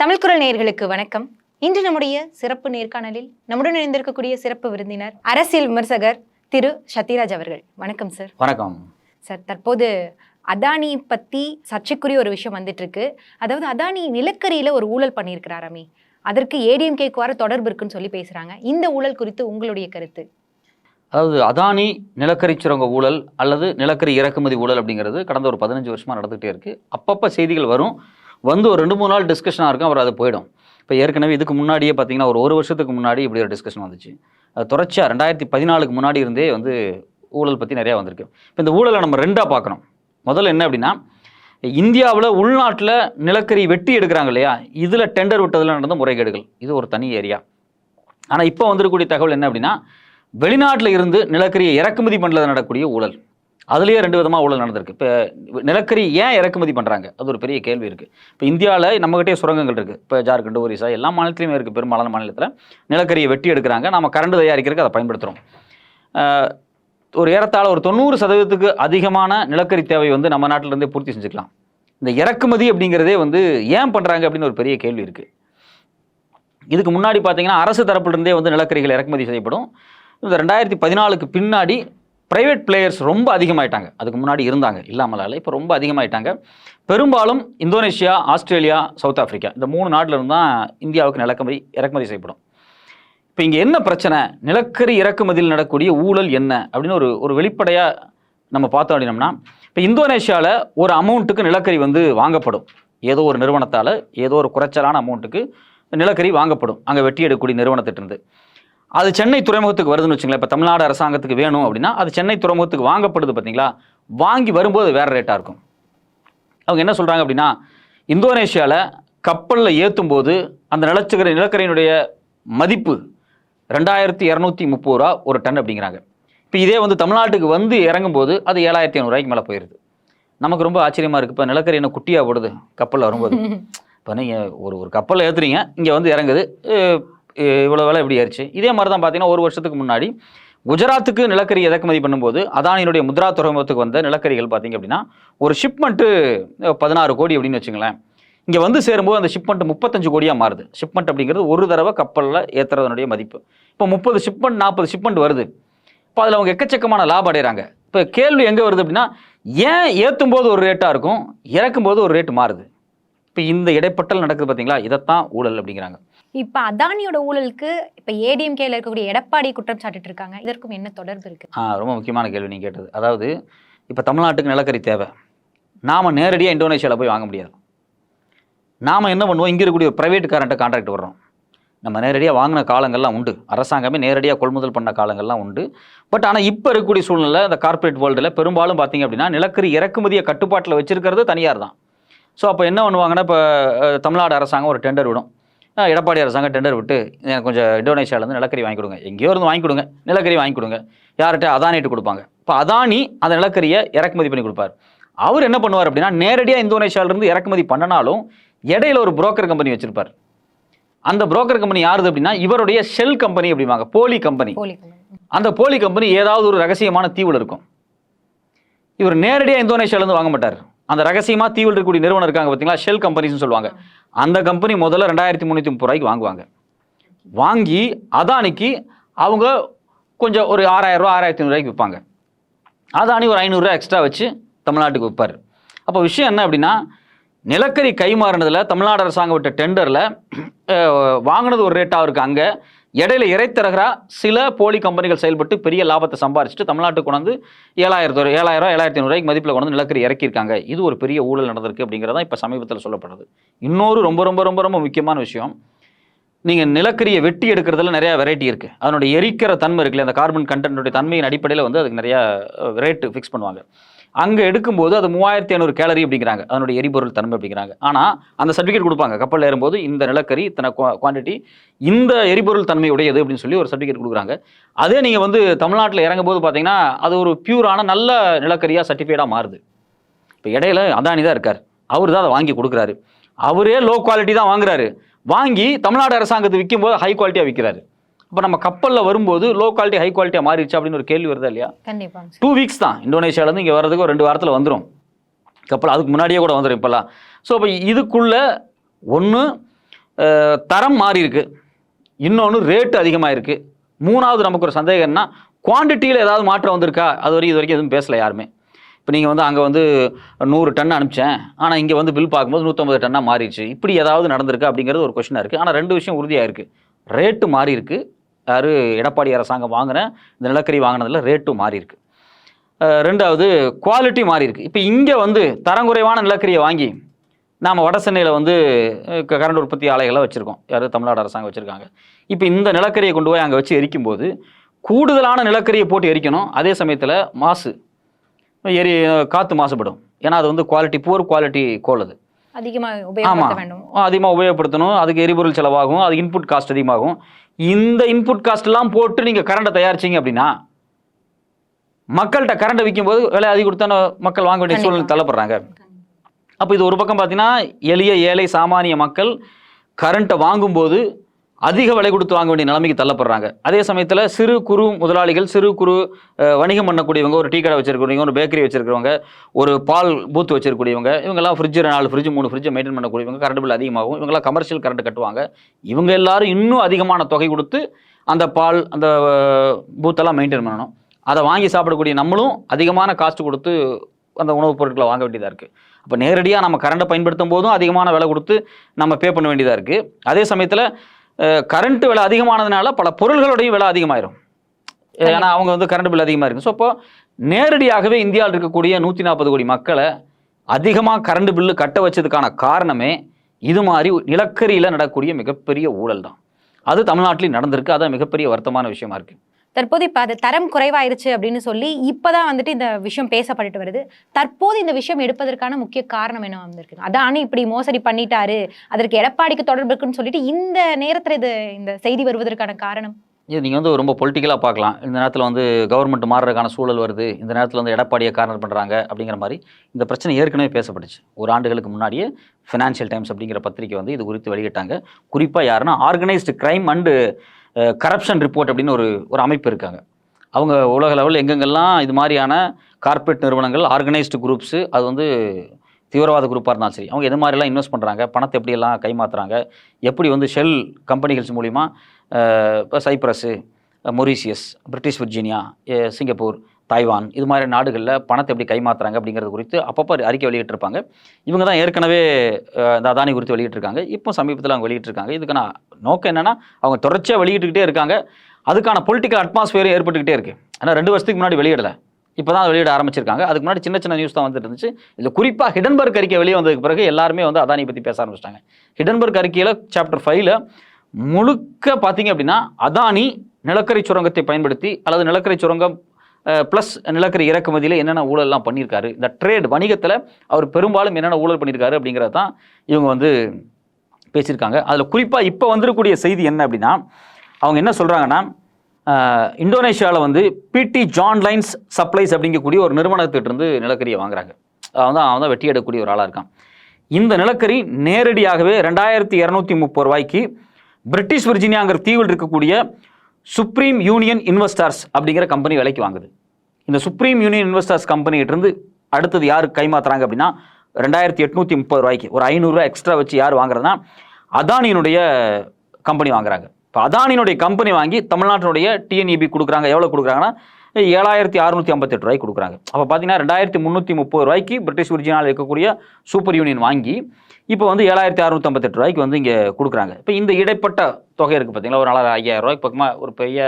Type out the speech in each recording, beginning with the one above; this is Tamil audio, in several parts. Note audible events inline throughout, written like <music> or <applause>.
தமிழ் குரல் நேயர்களுக்கு வணக்கம். இன்று நம்முடைய சிறப்பு நேர்காணலில் நம்முடன் இணைந்திருக்கக்கூடிய சிறப்பு விருந்தினர் அரசியல் விமர்சகர் திரு சத்யராஜ் அவர்கள். வணக்கம் சார் வணக்கம். சார் தற்போது அதானி பத்தி சர்ச்சைக்குரிய ஒரு விஷயம் வந்துட்டு இருக்கு அதாவது அதானி நிலக்கரியில ஒரு ஊழல் பண்ணியிருக்கிறாராமே அதற்கு ஏடிஎம்கேக்கு வர தொடர்பு இருக்குன்னு சொல்லி பேசுறாங்க. இந்த ஊழல் குறித்து உங்களுடைய கருத்து? அதாவது அதானி நிலக்கரி சுரங்க ஊழல் அல்லது நிலக்கரி இறக்குமதி ஊழல் அப்படிங்கிறது கடந்த ஒரு பதினஞ்சு வருஷமாக நடந்துகிட்டே இருக்குது அப்பப்போ செய்திகள் வரும். வந்து ஒரு ரெண்டு மூணு நாள் டிஸ்கஷனாக இருக்கும் அப்புறம் அது போயிடும். இப்போ ஏற்கனவே இதுக்கு முன்னாடியே பார்த்தீங்கன்னா ஒரு ஒரு வருஷத்துக்கு முன்னாடி இப்படி ஒரு டிஸ்கஷன் வந்துச்சு. அது தொடர்ச்சியாக ரெண்டாயிரத்தி பதினாலுக்கு முன்னாடி இருந்தே வந்து ஊழல் பற்றி நிறையா வந்திருக்கு. இப்போ இந்த ஊழலை நம்ம ரெண்டாக பார்க்கணும். முதல்ல என்ன அப்படின்னா இந்தியாவில் உள்நாட்டில் நிலக்கரி வெட்டி எடுக்கிறாங்க இல்லையா? இதில் டெண்டர் விட்டதில் நடந்த முறைகேடுகள். இது ஒரு தனி ஏரியா. ஆனால் இப்போ வந்திருக்கக்கூடிய தகவல் என்ன அப்படின்னா வெளிநாட்டில் இருந்து நிலக்கரியை இறக்குமதி பண்ணல நடக்கக்கூடிய ஊழல். அதுலேயே ரெண்டு விதமாக ஊழல் நடந்திருக்கு. இப்போ நிலக்கரி ஏன் இறக்குமதி பண்ணுறாங்க அது ஒரு பெரிய கேள்வி இருக்குது இப்போ இந்தியாவில் நம்மகிட்டே சுரங்கங்கள் இருக்குது இப்போ ஜார்க்கண்ட் ஒரிசா எல்லா மாநிலத்திலையுமே இருக்குது பெரும்பாலான மாநிலத்தில் நிலக்கரியை வெட்டி எடுக்கிறாங்க. நம்ம கரண்ட் தயாரிக்கிறதுக்கு அதை பயன்படுத்துகிறோம் ஒரு ஏறத்தாழ ஒரு தொண்ணூறு சதவீதத்துக்கு அதிகமான நிலக்கரி தேவை வந்து நம்ம நாட்டிலேருந்தே பூர்த்தி செஞ்சுக்கலாம். இந்த இறக்குமதி அப்படிங்கிறதே வந்து ஏன் பண்ணுறாங்க அப்படின்னு ஒரு பெரிய கேள்வி இருக்குது இதுக்கு முன்னாடி பார்த்தீங்கன்னா அரசு தரப்பிலிருந்தே வந்து நிலக்கரிகள் இறக்குமதி செய்யப்படும். இந்த ரெண்டாயிரத்தி பதினாலுக்கு பின்னாடி பிரைவேட் பிளேயர்ஸ் ரொம்ப அதிகமாயிட்டாங்க. அதுக்கு முன்னாடி இருந்தாங்க இல்லாமலால இப்போ ரொம்ப அதிகமாயிட்டாங்க. பெரும்பாலும் இந்தோனேஷியா ஆஸ்திரேலியா சவுத் ஆஃப்ரிக்கா இந்த மூணு நாட்டிலிருந்து தான் இந்தியாவுக்கு நிலக்கமதி இறக்குமதி செய்யப்படும். இப்போ இங்கே என்ன பிரச்சனை? நிலக்கரி இறக்குமதியில் நடக்கக்கூடிய ஊழல் என்ன? அப்படின்னு ஒரு ஒரு வெளிப்படையாக நம்ம பார்த்தோம் அப்படின்னம்னா இப்போ இந்தோனேஷியாவில் ஒரு அமௌண்ட்டுக்கு நிலக்கரி வந்து வாங்கப்படும். ஏதோ ஒரு நிறுவனத்தால் ஏதோ ஒரு குறைச்சலான அமௌண்ட்டுக்கு நிலக்கரி வாங்கப்படும். அங்கே வெட்டி எடுக்கக்கூடிய நிறுவனத்திட்டிருந்து. அது சென்னை துறைமுகத்துக்கு வருதுன்னு வச்சுங்களேன். இப்போ தமிழ்நாடு அரசாங்கத்துக்கு வேணும் அப்படின்னா அது சென்னை துறைமுகத்துக்கு வாங்கப்படுது பார்த்தீங்களா? வாங்கி வரும்போது வேறு ரேட்டாக இருக்கும். அவங்க என்ன சொல்கிறாங்க அப்படின்னா இந்தோனேஷியாவில் கப்பலில் ஏற்றும் போது அந்த நிலச்சக்கரை நிலக்கரியினுடைய மதிப்பு ரெண்டாயிரத்தி இரநூத்தி முப்பது ரூபா ஒரு டன் அப்படிங்கிறாங்க. இப்போ இதே வந்து தமிழ்நாட்டுக்கு வந்து இறங்கும்போது அது ஏழாயிரத்தி ஐநூறுரூவாய்க்கு மேலே போயிடுது நமக்கு ரொம்ப ஆச்சரியமாக இருக்குது இப்போ நிலக்கரி என்ன குட்டியாக போடுது கப்பலில் வரும்போது. <laughs> இப்போ நீங்கள் ஒரு ஒரு கப்பலில் ஏற்றுறீங்க இங்கே வந்து இறங்குது. இவ்வளோ விலை எப்படி ஏறிச்சு. இதே மாதிரி தான் பார்த்தீங்கன்னா ஒரு வருஷத்துக்கு முன்னாடி குஜராத்துக்கு நிலக்கரி இறக்குமதி பண்ணும்போது அதானியினுடைய முத்ரா துறைமுகத்துக்கு வந்த நிலக்கரிகள் பார்த்தீங்க அப்படின்னா ஒரு ஷிப்மெண்ட்டு பதினாறு கோடி அப்படின்னு வச்சுங்களேன் இங்கே வந்து சேரும்போது அந்த ஷிப்மெண்ட் முப்பத்தஞ்சு கோடியாக மாறுது. ஷிப்மெண்ட் அப்படிங்கிறது ஒரு தடவை கப்பலில் ஏற்றுறதனுடைய மதிப்பு. இப்போ முப்பது ஷிப்மெண்ட் நாற்பது ஷிப்மெண்ட் வருது. இப்போ அதில் அவங்க எக்கச்சக்கமான லாபம் அடைகிறாங்க இப்போ கேள்வி எங்கே வருது அப்படின்னா ஏன் ஏற்றும் போது ஒரு ரேட்டாக இருக்கும் இறக்கும் போது ஒரு ரேட்டு மாறுது? இப்போ இந்த இடைப்பட்டல் நடக்குது பார்த்தீங்களா இதைத்தான் ஊழல் அப்படிங்கிறாங்க. இப்போ அதானியோட ஊழலுக்கு இப்போ ஏடிஎம்கேல இருக்கக்கூடிய எடப்பாடி குற்றம் சாட்டிட்டு இருக்காங்க. இதற்கும் என்ன தொடர்பு இருக்கு? ஆ ரொம்ப முக்கியமான கேள்வி நீங்கள் கேட்டது. அதாவது இப்போ தமிழ்நாட்டுக்கு நிலக்கரி தேவை. நாம் நேரடியாக இந்தோனேஷியாவில் போய் வாங்க முடியாது. நாம் என்ன பண்ணுவோம்? இங்கே இருக்கக்கூடிய ப்ரைவேட் காரண்ட்டை கான்ட்ராக்ட் வர்றோம் நம்ம நேரடியாக வாங்கின காலங்கள்லாம் உண்டு. அரசாங்கமே நேரடியாக கொள்முதல் பண்ண காலங்கள்லாம் உண்டு. பட் ஆனால் இப்போ இருக்கக்கூடிய சூழ்நிலை இந்த கார்ப்பரேட் வேர்ல்டில் பெரும்பாலும் பார்த்தீங்க அப்படின்னா நிலக்கரி இறக்குமதியை கட்டுப்பாட்டில் வச்சுருக்கிறது தனியார் தான் ஸோ அப்போ என்ன பண்ணுவாங்கன்னா இப்போ தமிழ்நாடு அரசாங்கம் ஒரு டெண்டர் விடும். எடப்பாடி அரசாங்கம் டெண்டர் விட்டு எனக்கு கொஞ்சம் இந்தோனேஷியாவிலேருந்து நிலக்கரி வாங்கி கொடுங்க. எங்கேயோ இருந்து வாங்கி கொடுங்க. நிலக்கரி வாங்கி கொடுங்க. யார்கிட்ட? அதானிட்டு கொடுப்பாங்க. இப்போ அதானி அந்த நிலக்கரியை இறக்குமதி பண்ணி கொடுப்பார். அவர் என்ன பண்ணுவார் அப்படின்னா நேரடியாக இந்தோனேஷியாவிலேருந்து இறக்குமதி பண்ணனாலும் இடையில ஒரு புரோக்கர் கம்பெனி வச்சிருப்பார். அந்த புரோக்கர் கம்பெனி யாருது அப்படின்னா இவருடைய ஷெல் கம்பெனி அப்படிம்பாங்க. போலி கம்பெனி அந்த போலி கம்பெனி ஏதாவது ஒரு ரகசியமான தீவில் இருக்கும். இவர் நேரடியாக இந்தோனேஷியாவிலேருந்து வாங்க மாட்டார். அந்த ரகசியமாக தீவில் இருக்கக்கூடிய நிறுவனம் இருக்காங்க பார்த்தீங்களா ஷெல் கம்பெனிஸ்னு சொல்லுவாங்க. அந்த கம்பெனி முதல்ல ரெண்டாயிரத்தி முந்நூற்றி முப்பது ரூபாய்க்கு வாங்குவாங்க. வாங்கி அதானிக்கு அவங்க கொஞ்சம் ஒரு ஆறாயிரம் ரூபா ஆறாயிரத்தி ஐநூறுரூவாய்க்கு விற்பாங்க. அதானி ஒரு ஐநூறுரூவா எக்ஸ்ட்ரா வச்சு தமிழ்நாட்டுக்கு விற்பார். அப்போ விஷயம் என்ன அப்படின்னா நிலக்கரி கைமாறினதில் தமிழ்நாடு அரசாங்கம் விட்ட டெண்டரில் வாங்கினது ஒரு ரேட்டாக இருக்குது அங்கே இடையில இறைத்தரகரா சில போலி கம்பெனிகள் செயல்பட்டு பெரிய லாபத்தை சம்பாரிச்சுட்டு தமிழ்நாட்டுக்கு கொண்டு வந்து ஏழாயிரத்து ஒரு ஏழாயிரம் ஏழாயிரத்தி ஐநூறுரூவாய்க்கு மதிப்பில் கொண்டு வந்து நிலக்கரி இறக்கியிருக்காங்க. இது ஒரு பெரிய ஊழல் நடந்திருக்கு அப்படிங்கிறதா இப்போ சமீபத்தில் சொல்லப்படுறது இன்னொரு ரொம்ப ரொம்ப ரொம்ப ரொம்ப முக்கியமான விஷயம். நீங்கள் நிலக்கரியை வெட்டி எடுக்கிறதுல நிறைய வெரைட்டி இருக்குது அதனுடைய எரிக்கிற தன்மை இருக்குல்ல அந்த கார்பன் கண்டென்ட்டுடைய தன்மையின் அடிப்படையில் வந்து அதுக்கு நிறையா ரேட்டு ஃபிக்ஸ் பண்ணுவாங்க. அங்கே எடுக்கும்போது அது மூவாயிரத்தி ஐநூறு கேலரி அப்படிங்கிறாங்க. அதனுடைய எரிபொருள் தன்மை அப்படிங்கிறாங்க. ஆனால் அந்த சர்டிஃபிகேட் கொடுப்பாங்க. கப்பலில் ஏறும்போது இந்த நிலக்கரி இத்தனை குவான்டிட்டி இந்த எரிபொருள் தன்மை உடையது அப்படின்னு சொல்லி ஒரு சர்டிஃபிகேட் கொடுக்குறாங்க. அதே நீங்கள் வந்து தமிழ்நாட்டில் இறங்கும்போது பார்த்தீங்கன்னா அது ஒரு பியூரான நல்ல நிலக்கரியாக சர்டிஃபைடாக மாறுது. இப்போ இடையில அதானி தான் இருக்கார். அவர் தான் அதை வாங்கி கொடுக்குறாரு. அவரே லோ குவாலிட்டி தான் வாங்குறாரு. வாங்கி தமிழ்நாடு அரசாங்கத்துக்கு விற்கும்போது ஹை குவாலிட்டியாக விற்கிறாரு அப்போ நம்ம கப்பலில் வரும்போது லோ குவாலிட்டி ஹை குவாலிட்டியாக மாறிடுச்சு அப்படின்னு ஒரு கேள்வி வருதா இல்லையா? கண்டிப்பாங்க சார் டூ வீக்ஸ் தான். இந்தோனேஷியாவிலேருந்து இங்கே வர்றதுக்கு ஒரு ரெண்டு வாரத்தில் வந்துடும் கப்பல் அதுக்கு முன்னாடியே கூட வந்துடும் இப்போல்லாம். ஸோ அப்போ இதுக்குள்ள ஒன்று தரம் மாறி இருக்கு இன்னொன்று ரேட்டு அதிகமாக இருக்குது மூணாவது நமக்கு ஒரு சந்தேகம் என்ன குவான்டிட்டியில் ஏதாவது மாற்றம் வந்திருக்கா? அது வரைக்கும் இது வரைக்கும் எதுவும் பேசலை யாருமே. இப்போ நீங்கள் வந்து அங்கே வந்து நூறு டன் அனுப்பிச்சேன். ஆனால் இங்கே வந்து பில் பார்க்கும்போது நூற்றம்பது டன்னாக மாறிடுச்சு. இப்படி ஏதாவது நடந்திருக்கா அப்படிங்கிறது ஒரு கொஷினாக இருக்குது ஆனால் ரெண்டு விஷயம் உறுதியாக இருக்குது ரேட்டு மாறி இருக்கு யார் எடப்பாடி அரசாங்கம் வாங்கின இந்த நிலக்கரி வாங்கினதில் ரேட்டும் மாறி இருக்கு அஹ் ரெண்டாவது குவாலிட்டி மாறி இருக்கு இப்போ இங்கே வந்து தரங்குறைவான நிலக்கரியை வாங்கி நாம் வட சென்னையில் வந்து கரண்ட் உற்பத்தி ஆலைகளை வச்சுருக்கோம். யார்? தமிழ்நாடு அரசாங்கம் வச்சுருக்காங்க. இப்போ இந்த நிலக்கரியை கொண்டு போய் அங்கே வச்சு எரிக்கும்போது கூடுதலான நிலக்கரியை போட்டு எரிக்கணும். அதே சமயத்தில் மாசு எரி காற்று மாசுபடும். ஏன்னா அது வந்து குவாலிட்டி புவர் குவாலிட்டி கோல் அது. அதிகமா ஆமாம் அதிகமாக உபயோகப்படுத்தணும். அதுக்கு எரிபொருள் செலவாகும். அது இன்புட் காஸ்ட் அதிகமாகும். இந்த இன்புட் காஸ்ட்லாம் போட்டு நீங்கள் கரண்ட்டை தயாரிச்சீங்க அப்படின்னா மக்கள்கிட்ட கரண்ட்டை விற்கும்போது விலை அதிகம் கொடுத்தா மக்கள் வாங்க வேண்டிய சூழ்நிலை தள்ளப்படுறாங்க. அப்போ இது ஒரு பக்கம் பார்த்தீங்கன்னா எளிய ஏழை சாமானிய மக்கள் கரண்ட்டை வாங்கும்போது அதிக விலை கொடுத்து வாங்க வேண்டிய நிலைமைக்கு தள்ளப்படுறாங்க. அதே சமயத்தில் சிறு குறு முதலாளிகள் சிறு குறு வணிகம் பண்ணக்கூடியவங்க ஒரு டீ கடை வச்சிருக்கிறவங்க ஒரு பேக்கரி வச்சிருக்கிறவங்க ஒரு பால் பூத் வச்சிருக்கக்கூடியவங்க இவங்கெல்லாம் ஃப்ரிட்ஜ் நாலு ஃப்ரிட்ஜ் மூணு ஃப்ரிட்ஜை மெயின்டைன் பண்ணக்கூடியவங்க கரண்ட் பில் அதிகமாகும். இவங்கெல்லாம் கமர்ஷியல் கரண்ட் கட்டுவாங்க. இவங்க எல்லாரும் இன்னும் அதிகமான தொகை கொடுத்து அந்த பால் அந்த பூத்தெல்லாம் மெயின்டைன் பண்ணணும். அதை வாங்கி சாப்பிடக்கூடிய நம்மளும் அதிகமான காஸ்ட் கொடுத்து அந்த உணவுப் பொருட்களை வாங்க வேண்டியதாக இருக்குது அப்போ நேரடியாக நம்ம கரண்ட்டை பயன்படுத்தும் போதும் அதிகமான விலை கொடுத்து நம்ம பே பண்ண வேண்டியதாக இருக்குது அதே சமயத்தில் கரண்ட் விலை அதிகமானதுனால பல பொருள்களுடையும் விலை அதிகமாயிரும். ஏன்னா அவங்க வந்து கரண்ட் பில் அதிகமாக இருக்கு. ஸோ அப்போ நேரடியாகவே இந்தியாவில் இருக்கக்கூடிய நூற்றி நாற்பது கோடி மக்களை அதிகமாக கரண்ட் பில்லு கட்ட வச்சதுக்கான காரணமே இது மாதிரி நிலக்கரியில் நடக்கக்கூடிய மிகப்பெரிய ஊழல் தான் அது தமிழ்நாட்டிலையும் நடந்திருக்கு. அதான் மிகப்பெரிய வருத்தமான விஷயமா இருக்கு. தற்போது இப்போ அது தரம் குறைவாயிருச்சு அப்படின்னு சொல்லி இப்போதான் வந்துட்டு இந்த விஷயம் பேசப்பட்டுட்டு வருது. தற்போது இந்த விஷயம் எடுப்பதற்கான முக்கிய காரணம் என்ன வந்திருக்கு அதானி இப்படி மோசடி பண்ணிட்டாரு அதற்கு எடப்பாடிக்கு தொடர்பு இருக்குன்னு சொல்லிட்டு இந்த நேரத்தில் இது இந்த செய்தி வருவதற்கான காரணம்? இது நீங்கள் வந்து ரொம்ப பொலிட்டிக்கலாக பார்க்கலாம். இந்த நேரத்தில் வந்து கவர்மெண்ட் மாறுறதுக்கான சூழல் வருது. இந்த நேரத்தில் வந்து எடப்பாடியை காரணம் பண்ணுறாங்க அப்படிங்கிற மாதிரி இந்த பிரச்சனை ஏற்கனவே பேசப்பட்டுச்சு. ஒரு ஆண்டுகளுக்கு முன்னாடியே ஃபினான்ஷியல் டைம்ஸ் அப்படிங்கிற பத்திரிக்கை வந்து இது குறித்து வெளியிட்டாங்க. குறிப்பாக யாருன்னா organised crime and corruption report அப்படின்னு ஒரு ஒரு அமைப்பு இருக்காங்க. அவங்க உலக லெவலில் எங்கெங்கெல்லாம் இது மாதிரியான கார்ப்பரேட் நிறுவனங்கள் ஆர்கனைஸ்டு குரூப்ஸு அது வந்து தீவிரவாத குரூப்பாக இருந்தாலும் சரி அவங்க எது மாதிரிலாம் இன்வெஸ்ட் பண்ணுறாங்க பணத்தை எப்படியெல்லாம் கைமாத்துறாங்க எப்படி வந்து ஷெல் கம்பெனிகள்ஸ் மூலிமா இப்போ Cyprus Mauritius British Virginia Singapore Taiwan இது மாதிரி நாடுகளில் பணத்தை எப்படி கைமாத்துறாங்க அப்படிங்கிறது குறித்து அப்பப்போ அறிக்கை வெளியிட்டிருப்பாங்க. இவங்க தான் ஏற்கனவே இந்த அதானி குறித்து வெளியிட்டிருக்காங்க. இப்போ சமீபத்தில் அவங்க வெளியிட்டிருக்காங்க. நான் நோக்கம் என்னென்னா அவங்க தொடர்ச்சியாக வெளியிட்டுக்கிட்டே இருக்காங்க. அதுக்கான பொலிட்டிக்கல் அட்மாஸ்ஃபியரும் ஏற்பட்டுக்கிட்டே இருக்குது ஆனால் ரெண்டு வருஷத்துக்கு முன்னாடி வெளியிடலை. இப்போ தான் வெளியிட ஆரம்பிச்சிருக்காங்க. அதுக்கு முன்னாடி சின்ன சின்ன நியூஸ் தான் வந்துட்டு இருந்துச்சு. இதில் குறிப்பாக ஹிடன்பர்க் அறிக்கை வெளியே வந்ததுக்கு பிறகு எல்லாருமே வந்து அதானி பற்றி பேச ஆரம்பிச்சிட்டாங்க. ஹிடன்பர்க் அறிக்கையில் சாப்டர் ஃபைவ்ல முழுக்க பார்த்தீங்க அப்படின்னா அதானி நிலக்கரி சுரங்கத்தை பயன்படுத்தி அல்லது நிலக்கரி சுரங்கம் ப்ளஸ் நிலக்கரி இறக்குமதியில் என்னென்ன ஊழல்லாம் பண்ணியிருக்காரு இந்த ட்ரேட் வணிகத்தில் அவர் பெரும்பாலும் என்னென்ன ஊழல் பண்ணியிருக்காரு அப்படிங்கிறத தான் இவங்க வந்து பேசியிருக்காங்க. அதில் குறிப்பாக இப்போ வந்துடக்கூடிய செய்தி என்ன அப்படின்னா அவங்க என்ன சொல்கிறாங்கன்னா இந்தோனேஷியாவில் வந்து பிடி ஜான் லைன்ஸ் சப்ளைஸ் அப்படிங்கக்கூடிய ஒரு நிறுவனத்திட்டிருந்து நிலக்கரியை வாங்குறாங்க. அவன் தான் அவன் தான் வெட்டி எடுக்கக்கூடிய ஒரு ஆளாக இருக்கான். இந்த நிலக்கரி நேரடியாகவே ரெண்டாயிரத்தி இரநூத்தி முப்பது ரூபாய்க்கு பிரிட்டிஷ் விர்ஜினியாங்கிற தீவில் இருக்கக்கூடிய சுப்ரீம் யூனியன் இன்வெஸ்டர்ஸ் அப்படிங்கிற கம்பெனி விலைக்கு வாங்குது. இந்த சுப்ரீம் யூனியன் இன்வெஸ்டர்ஸ் கம்பெனிகிட்டருந்து அடுத்தது யார் கைமாத்துறாங்க அப்படின்னா ரெண்டாயிரத்தி எட்நூற்றி முப்பது ரூபாய்க்கு ஒரு ஐநூறுரூவா எக்ஸ்ட்ரா வச்சு யார் வாங்குறதுனா அதானியினுடைய கம்பெனி வாங்குறாங்க. இப்போ அதானியினுடைய கம்பெனி வாங்கி தமிழ்நாட்டினுடைய டிஎன்இபி கொடுக்குறாங்க. எவ்வளோ கொடுக்குறாங்கன்னா? ஏழாயிரத்தி அறுநூற்றி ஐம்பத்தெட்டு ரூபாய்க்கு கொடுக்குறாங்க. அப்போ பார்த்தீங்கன்னா ரெண்டாயிரத்தி முந்நூற்றி முப்பது ரூபாய்க்கு பிரிட்டிஷ் விர்ஜினால் இருக்கக்கூடிய சூப்பர் யூனியன் வாங்கி இப்போ வந்து ஏழாயிரத்தி அறுநூற்றி ஐம்பத்தெட்டு ரூபாய்க்கு வந்து இங்கே கொடுக்குறாங்க. இப்போ இந்த இடைப்பட்ட தொகை இருக்குது பார்த்தீங்களா ஒரு நாலாயிரம் ஐயாயிரம் ரூபாய்க்கு பக்கமாக ஒரு பெரிய